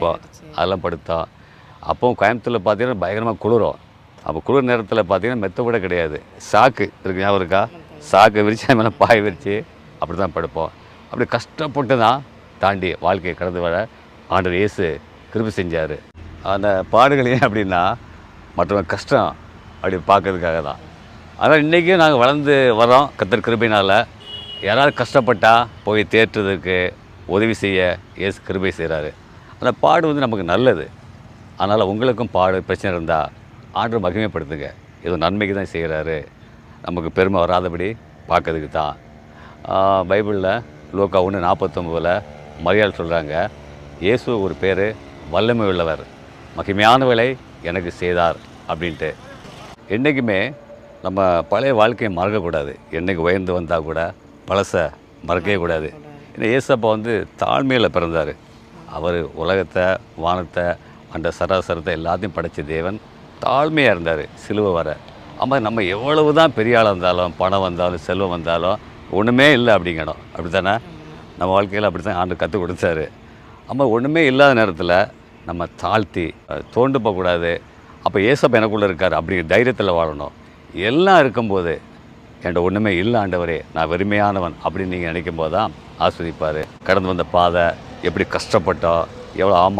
இப்போ அதெல்லாம் படுத்தோம் அப்போ கோயம்புத்தூரில் பார்த்தீங்கன்னா பயங்கரமாக குளிரும். அப்போ குளிர் நேரத்தில் பார்த்தீங்கன்னா மெத்த கூட கிடையாது. சாக்கு இருக்கு ஞாபகம் இருக்கா? சாக்கு விரித்து அது மேலே பாய் விரித்து அப்படி தான் படுப்போம். அப்படி கஷ்டப்பட்டு தான் தாண்டி வாழ்க்கையை கடந்து வர ஆண்டர் இயேசு கிருபி செஞ்சார். அந்த பாடுகள் ஏன் அப்படின்னா மற்றவங்க கஷ்டம் அப்படி பார்க்கறதுக்காக தான். ஆனால் இன்றைக்கும் நாங்கள் வளர்ந்து வரோம் கத்தர் கிருபையினால். யாராவது கஷ்டப்பட்டால் போய் தேற்றுறதுக்கு உதவி செய்ய இயேசு கிருபை செய்கிறாரு அந்த பாடு வந்து நமக்கு நல்லது. அதனால் உங்களுக்கும் பாடு பிரச்சனை இருந்தால் ஆண்டு மகிமைப்படுத்துங்க. ஏதோ நன்மைக்கு தான் செய்கிறாரு. நமக்கு பெருமை வராதபடி பார்க்கறதுக்கு தான். பைபிளில் லோக்கா ஒன்று நாற்பத்தொம்போதில் மரியாதை சொல்கிறாங்க இயேசு ஒரு பேர் வல்லமை உள்ளவர். மகிமையானவளை எனக்கு செய்தார். அப்படின்ட்டு. என்றைக்குமே நம்ம பழைய வாழ்க்கையை மறக்கக்கூடாது. என்றைக்கு உயர்ந்து வந்தால் கூட பழசை மறக்கவே கூடாது. ஏன்னா ஏசப்பா வந்து தாழ்மையில் பிறந்தார். அவர் உலகத்தை வானத்தை அந்த சராசரத்தை எல்லாத்தையும் படைத்த தேவன் தாழ்மையாக இருந்தார் சிலுவை வர. ஆமாம் நம்ம எவ்வளவு தான் பெரிய ஆளாக இருந்தாலும் பணம் வந்தாலும் செல்வம் வந்தாலும் ஒன்றுமே இல்லை அப்படிங்கணும். அப்படி தானே நம்ம வாழ்க்கையில் அப்படி தான் ஆண்டு கற்றுக் கொடுத்தாரு. ஆமாம் ஒன்றுமே இல்லாத நேரத்தில் நம்ம தாழ்த்தி தோண்டு போகக்கூடாது. அப்போ ஏசப்ப எனக்குள்ளே இருக்கார் அப்படிங்கிற தைரியத்தில் வாழணும். எல்லாம் இருக்கும்போது என்கிட்ட ஒன்றுமே இல்லை ஆண்டவரே நான் வெறுமையானவன் அப்படின்னு நீங்கள் நினைக்கும் போது தான் ஆஸ்வதிப்பார். கடந்து வந்த பாதை எப்படி கஷ்டப்பட்டா எவ்வளோ ஆமா